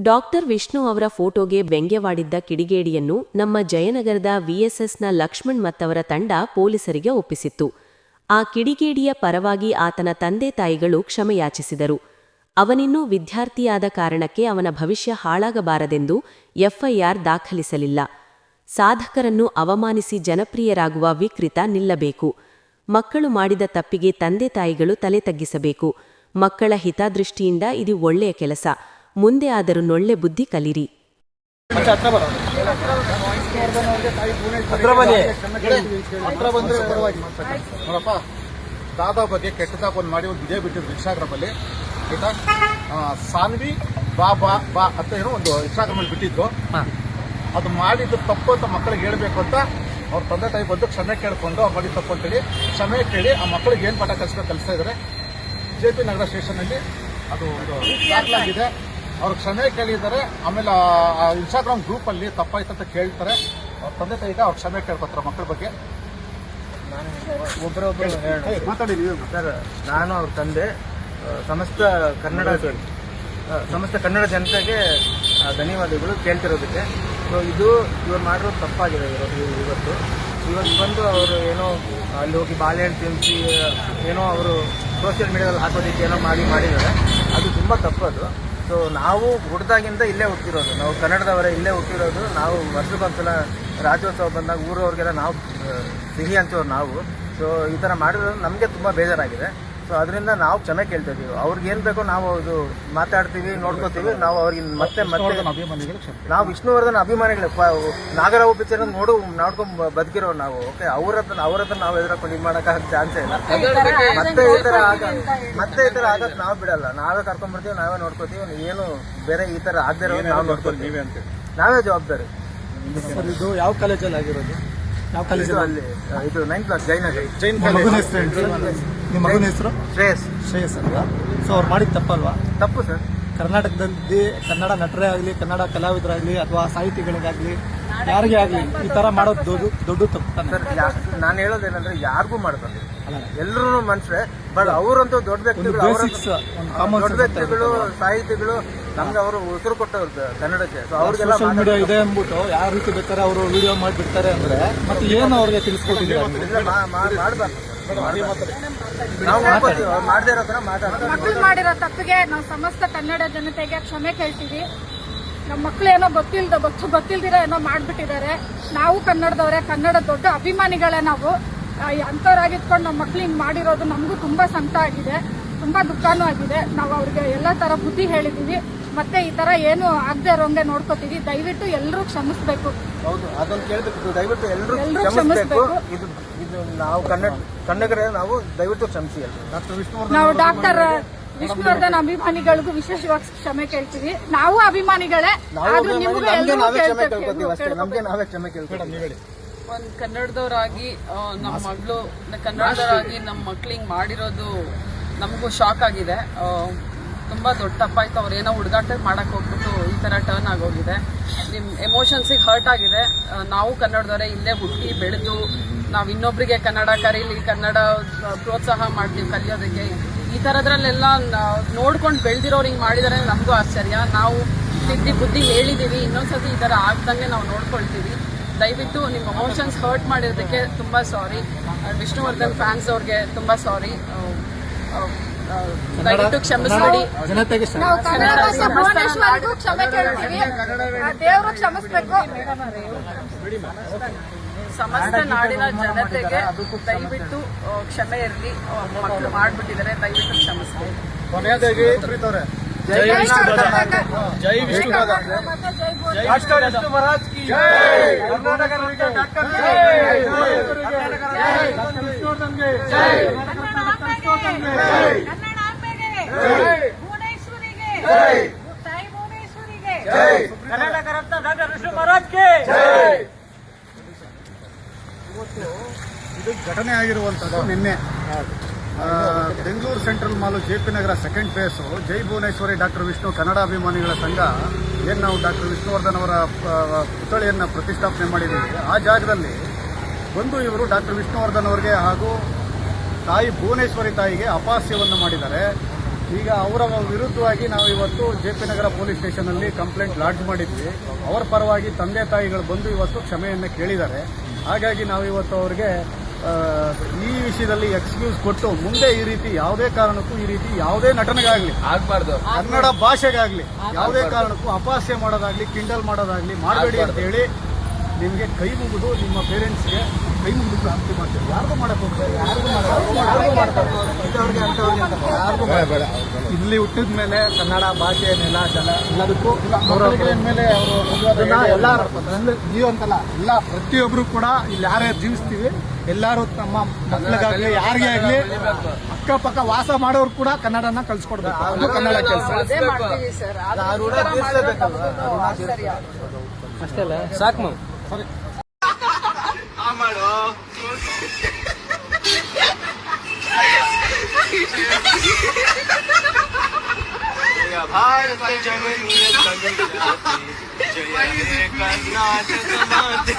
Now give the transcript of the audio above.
Doctor Vishnu ಅವರ ಫೋಟೋಗೆ ವ್ಯಂಗ್ಯವಾಡಿದ್ದ ಕಿಡಿಗೇಡಿಯನ್ನು ನಮ್ಮ ಜಯನಗರದ ವಿಎಸ್ಎಸ್ನ ಲಕ್ಷ್ಮಣ್ ಮತ್ತವರ ತಂಡ ಪೊಲೀಸರಿಗೆ ಒಪ್ಪಿಸಿತ್ತು. ಆ ಕಿಡಿಗೇಡಿಯ ಪರವಾಗಿ ಆತನ ತಂದೆ ತಾಯಿಗಳು ಕ್ಷಮೆಯಾಚಿಸಿದರು. ಅವನಿನ್ನೂ ವಿದ್ಯಾರ್ಥಿಯಾದ ಕಾರಣಕ್ಕೆ ಅವನ ಭವಿಷ್ಯ ಹಾಳಾಗಬಾರದೆಂದು ಎಫ್ಐಆರ್ ದಾಖಲಿಸಲಿಲ್ಲ. ಸಾಧಕರನ್ನು ಅವಮಾನಿಸಿ ಜನಪ್ರಿಯರಾಗುವ ವಿಕೃತ ನಿಲ್ಲಬೇಕು. ಮಕ್ಕಳು ಮಾಡಿದ ತಪ್ಪಿಗೆ ತಂದೆ ತಾಯಿಗಳು ತಲೆ ತಗ್ಗಿಸಬೇಕು. ಮಕ್ಕಳ ಹಿತದೃಷ್ಟಿಯಿಂದ ಇದು ಒಳ್ಳೆಯ ಕೆಲಸ. ಮುಂದೆ ಆದರೂ ನೊಳ್ಳೆ ಬುದ್ಧಿ ಕಲಿರಿ. ದಾದಾ ಬಗ್ಗೆ ಕೆಟ್ಟದಾಗ ಒಂದು ಮಾಡಿ ಒಂದು ಇದೇ ಬಿಟ್ಟಿದ್ರು ಇನ್ಸ್ಟಾಗ್ರಾಮಲ್ಲಿ ಆಯ್ತಾ? ಸಾನ್ವಿ ಬಾ ಬಾ ಬಾ ಅಂತ ಏನೋ ಒಂದು ಇನ್ಸ್ಟಾಗ್ರಾಮಲ್ಲಿ ಬಿಟ್ಟಿದ್ದು ಅದು ಮಾಡಿದ್ದು ತಪ್ಪು ಅಂತ ಮಕ್ಕಳಿಗೆ ಹೇಳಬೇಕು ಅಂತ ಅವ್ರ ತಂದೆ ತಾಯಿ ಬಂದು ಕ್ಷಮೆ ಕೇಳ್ಕೊಂಡು ಅವ್ರು ಮಾಡಿ ತಪ್ಪು ಅಂತೇಳಿ ಕ್ಷಮೆ ಕೇಳಿ ಆ ಮಕ್ಕಳಿಗೆ ಏನು ಪಾಠ ಕಲಿಸ್ಬೇಕು ಕಲಿಸ್ತಾ ಇದ್ದಾರೆ. ಜೆ ಪಿ ನಗರ ಸ್ಟೇಷನಲ್ಲಿ ಅದು ಒಂದು ದಾಖಲಾಗಿದೆ. ಅವ್ರು ಕ್ಷಮೆ ಕೇಳಿದ್ದಾರೆ ಆಮೇಲೆ ಆ ಇನ್ಸ್ಟಾಗ್ರಾಮ್ ಗ್ರೂಪಲ್ಲಿ ತಪ್ಪಾಯ್ತು ಅಂತ ಕೇಳ್ತಾರೆ. ಅವ್ರ ತಂದೆ ತಾಯಿಗೆ ಅವ್ರು ಕ್ಷಮೆ ಕೇಳ್ಕೊತಾರೆ ಮಕ್ಕಳ ಬಗ್ಗೆ. ಒಬ್ಬರೊಬ್ಬರು ಮಾತಾಡಿ ನೀವು. ಸರ್ ನಾನು ಅವ್ರ ತಂದೆ ಸಮಸ್ತ ಕನ್ನಡ ಸಮಸ್ತ ಕನ್ನಡ ಜನತೆಗೆ ಧನ್ಯವಾದಗಳು ಕೇಳ್ತಿರೋದಕ್ಕೆ. ಸೊ ಇದು ಇವ್ರು ಮಾಡಿರೋದು ತಪ್ಪಾಗಿದೆ ಇವರು ಇವತ್ತು. ಇವತ್ತು ಬಂದು ಅವರು ಏನೋ ಅಲ್ಲಿ ಹೋಗಿ ಬಾಳೆಹಣ್ಣು ತಿನ್ನಿಸಿ ಏನೋ ಅವರು ಸೋಷಿಯಲ್ ಮೀಡಿಯಾದಲ್ಲಿ ಹಾಕೋದಕ್ಕೆ ಏನೋ ಮಾಡಿ ಮಾಡಿದ್ದಾರೆ. ಅದು ತುಂಬ ತಪ್ಪದು ಸೊ ನಾವು ಹುಡ್ದಾಗಿಂದ ಇಲ್ಲೇ ಹುಟ್ಟಿರೋದು. ನಾವು ಕನ್ನಡದವರೇ ಇಲ್ಲೇ ಹುಟ್ಟಿರೋದು. ನಾವು ವರ್ಷಕ್ಕೊಂದ್ಸಲ ರಾಜ್ಯೋತ್ಸವ ಬಂದಾಗ ಊರವ್ರಿಗೆಲ್ಲ ನಾವು ಸಿಹಿ ಅಂತೀವ್ರು ನಾವು. ಸೊ ಈ ಥರ ಮಾಡಿರೋದು ನಮಗೆ ತುಂಬ ಬೇಜಾರಾಗಿದೆ. ಸೊ ಅದರಿಂದ ನಾವು ಚೆನ್ನಾಗಿ ಕೇಳ್ತಾ ಇದೀವಿ. ಅವ್ರಿಗೆ ಏನು ಬೇಕೋ ನಾವು ಇದು ಮಾತಾಡ್ತೀವಿ ನೋಡ್ಕೋತೀವಿ. ನಾವು ಅವ್ರಿಗೆ ಮತ್ತೆ ಮತ್ತೆ ನಾವು ವಿಷ್ಣುವರ್ಧನ್ ಅಭಿಮಾನಿಗಳು. ಪ- ನಾಗರಾವ್ ಪಿಕ್ಚರ್ ನೋಡು ನೋಡ್ಕೊಂಡು ಬದುಕಿರೋ ನಾವು. ಓಕೆ ಅವ್ರ ಹತ್ರ ಅವ್ರ ಹತ್ರ ನಾವು ಎದುರಾಕೊಂಡು ಇದು ಮಾಡೋಕ್ಕಾಗ ಚಾನ್ಸೇ ಇಲ್ಲ. ಮತ್ತೆ ಈ ಥರ ಆಗ ಮತ್ತೆ ಈ ಥರ ಆಗೋದು ನಾವು ಬಿಡಲ್ಲ ನಾವೇ ಕರ್ಕೊಂಡ್ಬರ್ತೀವಿ ನಾವೇ ನೋಡ್ಕೋತೀವಿ. ಏನು ಬೇರೆ ಈ ಥರ ಆಗದೆ ನಾವು ನೋಡ್ಕೊತೀವಿ. ನೀವೇ ಅಂತ ನಾವೇ ಜವಾಬ್ದಾರಿ. ಸರ್ ಇದು ಯಾವ ಕಾಲೇಜಲ್ಲಿ ಆಗಿರೋದು? ಯಾವ ಕಾಲೇಜ್ ಇದು ಅಲ್ಲಿ ಇದು ನೈನ್ ಕ್ಲಾಸ್ ಜೈನ್ ನಿಮ್ಮ ಮಗನ ಹೆಸರು ನಿಮ್ಮ ಮಗನ ಹೆಸರು? ಶ್ರೇಯಸ್. ಶ್ರೇಯಸ್ ಅಲ್ವಾ? ಸೊ ಅವ್ರು ಮಾಡಿದ ತಪ್ಪಲ್ವಾ? ತಪ್ಪು ಸರ್. ಕರ್ನಾಟಕದಲ್ಲಿ ಕನ್ನಡ ನಟರೇ ಆಗಲಿ ಕನ್ನಡ ಕಲಾವಿದರಾಗಲಿ ಅಥವಾ ಸಾಹಿತಿಗಳಿಗಾಗಲಿ ಯಾರಿಗೇ ಆಗಲಿ ಈ ಥರ ಮಾಡೋದು ದೊಡ್ಡ ದೊಡ್ಡ ತಪ್ಪು ತಾನೆ. ಸರ್ ನಾನು ಹೇಳೋದೇನಂದ್ರೆ ಯಾರಿಗೂ ಮಾಡ್ಬಾರ್ದು. ಎಲ್ಲರೂ ಮನುಷ್ಯರೇ ಬಟ್ ಅವರಂತೂ ದೊಡ್ಡ ವ್ಯಕ್ತಿಗಳು ಅವ್ರಂತೂ- ದೊಡ್ಡ ವ್ಯಕ್ತಿಗಳು ಸಾಹಿತಿಗಳು ನಮ್ಗೆ ಅವರು ಹೆಸರು ಕೊಟ್ಟವ್ರು ಕನ್ನಡಕ್ಕೆ. ಸೊ ಅವ್ರಿಗೆಲ್ಲ ಸೋಷಿಯಲ್ ಮೀಡಿಯಾ ಇದೆ ಅಂದ್ಬಿಟ್ಟು ಯಾವ ರೀತಿ ಬೇಕಾದ್ರೆ ಅವರು ವಿಡಿಯೋ ಮಾಡಿಬಿಡ್ತಾರೆ ಅಂದ್ರೆ ಮತ್ತೆ ಏನು ಅವ್ರಿಗೆ ತಿಳಿಸ್ಕೊಟ್ಟಿದ್ದೀರಾ ನೀವು? ಮಾಡ್ಬಾರ್ದು. ನಾವು ಮಾಡ್ಕೋತೀವಿ ಅವ್ರು ಮಾಡದೇ ಇರೋ ಥರ ಮಾತಾಡ್ತಾರೆ. ಮಕ್ಕಳು ಮಾಡಿರೋ ತಪ್ಪಿಗೆ ನಾವು ಸಮಸ್ತ ಕನ್ನಡ ಜನತೆಗೆ ಕ್ಷಮೆ ಕೇಳ್ತೀವಿ. ನಮ್ಮ ಮಕ್ಳು ಏನೋ ಗೊತ್ತಿಲ್ದ ಗೊತ್ತು ಗೊತ್ತಿಲ್ದಿರ ಏನೋ ಮಾಡ್ಬಿಟ್ಟಿದ್ದಾರೆ. ನಾವು ಕನ್ನಡದವರೇ ಕನ್ನಡ ದೊಡ್ಡ ಅಭಿಮಾನಿಗಳೇ ನಾವು. ಅಂಥವ್ರಾಗಿತ್ಕೊಂಡು ನಮ್ಮ ಮಕ್ಳು ಹಿಂಗೆ ಮಾಡಿರೋದು ನಮಗೂ ತುಂಬಾ ಸಂತ ಆಗಿದೆ. ತುಂಬಾ ದುಃಖನೂ ಆಗಿದೆ. ನಾವು ಅವ್ರಿಗೆ ಎಲ್ಲ ತರ ಬುದ್ಧಿ ಹೇಳಿದೀವಿ. ಮತ್ತೆ ಈ ತರ ಏನು ಆಗದೆ ಇರೋಂಗೆ ನೋಡ್ಕೋತೀವಿ. ದಯವಿಟ್ಟು ಎಲ್ಲರೂ ಕ್ಷಮಿಸ್ಬೇಕು. ಹೌದು ಅದೊಂದು ಕೇಳಬೇಕು. ದಯವಿಟ್ಟು ಎಲ್ಲರೂ ಎಲ್ರೂ ಕ್ಷಮಿಸ್ಬೇಕು. ಇದು ಇದು ನಾವು ಕನ್ನಡ ಕನ್ನಡಿಗರೇ ನಾವು ದಯವಿಟ್ಟು ಕ್ಷಮಿಸಿ ಡಾಕ್ಟರ್ ವಿಷ್ಣುವರ್ಧನ್ ನಾವು ಡಾಕ್ಟರ್ ವಿಷ್ಣುವರ್ಧನ್ ಅಭಿಮಾನಿಗಳಿಗೂ ವಿಶೇಷವಾಗಿ ಕ್ಷಮೆ ಕೇಳ್ತೀವಿ. ನಾವು ಅಭಿಮಾನಿಗಳೇ ಆದ್ರೂ ನಿಮಗೂ ಎಲ್ಲರೂ ನಾವೇ ಕ್ಷಮೆ ಕೇಳ್ತೇವೆ. ಕೇಳ್ಕೊತೀವಿ ನಮ್ಗೆ ನಾವೇ ಕ್ಷಮೆ ಕೇಳ್ಕೊತೀವಿ. ಒಂದು ಕನ್ನಡದವರಾಗಿ ನಮ್ಮ ಮಗಳು ಕನ್ನಡದವರಾಗಿ ನಮ್ಮ ಮಕ್ಳಿಗೆ ಮಾಡಿರೋದು ನಮಗೂ ಶಾಕ್ ಆಗಿದೆ. ತುಂಬ ದೊಡ್ಡ ತಪ್ಪಾಯ್ತು ಅವ್ರು ಏನೋ ಹುಡುಗಾಟ ಮಾಡಕ್ ಹೋಗ್ಬಿಟ್ಟು ಈ ಥರ ಟರ್ನ್ ಆಗೋಗಿದೆ. ನಿಮ್ಮ ಎಮೋಷನ್ಸಿಗೆ ಹರ್ಟ್ ಆಗಿದೆ. ನಾವು ಕನ್ನಡದವರೇ ಇಲ್ಲೇ ಹುಟ್ಟಿ ಬೆಳೆದು ನಾವು ಇನ್ನೊಬ್ರಿಗೆ ಕನ್ನಡ ಕರೀಲಿ, ಕನ್ನಡ ಪ್ರೋತ್ಸಾಹ ಮಾಡ್ತೀವಿ, ಕಲಿಯೋದಕ್ಕೆ. ಈ ಥರದ್ರಲ್ಲೆಲ್ಲ ನೋಡ್ಕೊಂಡು ಬೆಳೆದಿರೋರು ಹಿಂಗೆ ಮಾಡಿದ್ದಾರೆ ನಮಗೂ ಆಶ್ಚರ್ಯ. ನಾವು ತಿದ್ದಿ ಬುದ್ಧಿ ಹೇಳಿದ್ದೀವಿ ಇನ್ನೊಂದ್ಸತಿ ಈ ಥರ ಆಗ್ದಂಗೆ ನಾವು ನೋಡ್ಕೊಳ್ತೀವಿ. ದಯವಿಟ್ಟು ನಿಮ್ಮ ಎಮೋಷನ್ಸ್ ಹರ್ಟ್ ಮಾಡಿರೋದಕ್ಕೆ ತುಂಬ ಸಾರಿ ವಿಷ್ಣುವರ್ಧನ್ ಫ್ಯಾನ್ಸ್ ಅವ್ರಿಗೆ ತುಂಬ ಸಾರಿ ದಯವಿಟ್ಟು ಕ್ಷಮಿಸ್ಬೇಡಿ ಜನತೆಗೆ ಶ್ರಮ. ನಾವು ಕನ್ನಡ ಭಾಷೆ ಭುವನೇಶ್ವರಿಗೂ ಕ್ಷಮೆ ಕೇಳ್ತೀವಿ. ದೇವರು ಕ್ಷಮಿಸ್ಬೇಕು. ಸಮಸ್ತ ನಾಡಿನ ಜನತೆಗೆ ದಯವಿಟ್ಟು ಕ್ಷಮೆ ಇರಲಿ. ಮಕ್ಕಳು ಮಾಡ್ಬಿಟ್ಟಿದ್ದಾರೆ. ದಯವಿಟ್ಟು ಕ್ಷಮಿಸ್ಬೇಕು. ಕೊನೆಯದಾಗಿ ಜೈ ಕರ್ನಾಟಕ. ಜೈ ವಿಷ್ಣುವರ್ಧನ್ ಮತ್ತೆ ಇದು ಘಟನೆ ಆಗಿರುವಂಥದ್ದು ನಿನ್ನೆ. Bengaluru central mall J P Nagar second phase Jai Bhuvaneshwari doctor Vishnu Kannada ಅಭಿಮಾನಿಗಳ ಸಂಘ. ಏನು ನಾವು ಡಾಕ್ಟರ್ ವಿಷ್ಣುವರ್ಧನ್ ಅವರ ಪುತ್ಥಳಿಯನ್ನು ಪ್ರತಿಷ್ಠಾಪನೆ ಮಾಡಿದ್ದೀವಿ. ಆ ಜಾಗದಲ್ಲಿ ಬಂದು ಇವರು ಡಾಕ್ಟರ್ ವಿಷ್ಣುವರ್ಧನ್ ಅವರಿಗೆ ಹಾಗೂ ತಾಯಿ ಭುವನೇಶ್ವರಿ ತಾಯಿಗೆ ಅಪಾಸ್ಯವನ್ನು ಮಾಡಿದ್ದಾರೆ. ಈಗ ಅವರ ವಿರುದ್ಧವಾಗಿ ನಾವು ಇವತ್ತು ಜೆ ಪಿ ನಗರ ಪೊಲೀಸ್ ಸ್ಟೇಷನಲ್ಲಿ ಕಂಪ್ಲೇಂಟ್ ಲಾಡ್ಜ್ ಮಾಡಿದ್ವಿ. ಅವರ ಪರವಾಗಿ ತಂದೆ ತಾಯಿಗಳು ಬಂದು ಇವತ್ತು ಕ್ಷಮೆಯನ್ನು ಕೇಳಿದ್ದಾರೆ. ಹಾಗಾಗಿ ನಾವು ಇವತ್ತು ಅವರಿಗೆ ಈ ವಿಷಯದಲ್ಲಿ ಎಕ್ಸ್ಕ್ಯೂಸ್ ಕೊಟ್ಟು ಮುಂದೆ ಈ ರೀತಿ ಯಾವುದೇ ಕಾರಣಕ್ಕೂ ಈ ರೀತಿ ಯಾವುದೇ ನಟನೆಗಾಗಲಿ ಆಗಬಾರ್ದು. ಕನ್ನಡ ಭಾಷೆಗಾಗ್ಲಿ ಯಾವುದೇ ಕಾರಣಕ್ಕೂ ಅಪಾಸ್ಯ ಮಾಡೋದಾಗ್ಲಿ ಕಿಂಡಲ್ ಮಾಡೋದಾಗ್ಲಿ ಮಾಡಬೇಡಿ ಅಂತ ಹೇಳಿ ನಿಮಗೆ ಕೈ ಮುಗಿದು ನಿಮ್ಮ ಪೇರೆಂಟ್ಸ್ಗೆ ಕೈ ಮುಗಿದು ಪ್ರಾರ್ಥನೆ ಮಾಡ್ತೀವಿ ಯಾರಿಗೂ ಮಾಡಕ್ಕೆ ಹೋಗ್ತಾರೆ ಯಾರಿಗೂ ಮಾಡಲ್ಲ. ಇಲ್ಲಿ ಹುಟ್ಟಿದ ಮೇಲೆ ಕನ್ನಡ ಭಾಷೆ ನೆಲ ಜಲ ಎಲ್ಲದಕ್ಕೂ ಮೇಲೆ ಅವರು ಎಲ್ಲ ನೀವು ಅಂತಲ್ಲ ಎಲ್ಲ ಪ್ರತಿಯೊಬ್ಬರು ಕೂಡ ಇಲ್ಲಿ ಯಾರ್ಯಾರು ಜೀವಿಸ್ತೀವಿ ಎಲ್ಲರೂ ತಮ್ಮ ಮಕ್ಕಳಿಗಾಗಲಿ ಯಾರಿಗೆ ಆಗಲಿ ಅಕ್ಕಪಕ್ಕ ವಾಸ ಮಾಡೋರು ಕೂಡ ಕನ್ನಡನ ಕಲ್ಸ್ಕೊಡ್ಬೇಕು. ಅದು ಕನ್ನಡ ಕೆಲಸ. ಅಷ್ಟೇ ಅಲ್ಲ. ಸಾಕು ಭಾರತ ಜನನೀಯ ಸಂಗಾತಿ ಜಯ ಹೇ ಕರ್ನಾಟಕ ಮಾತೆ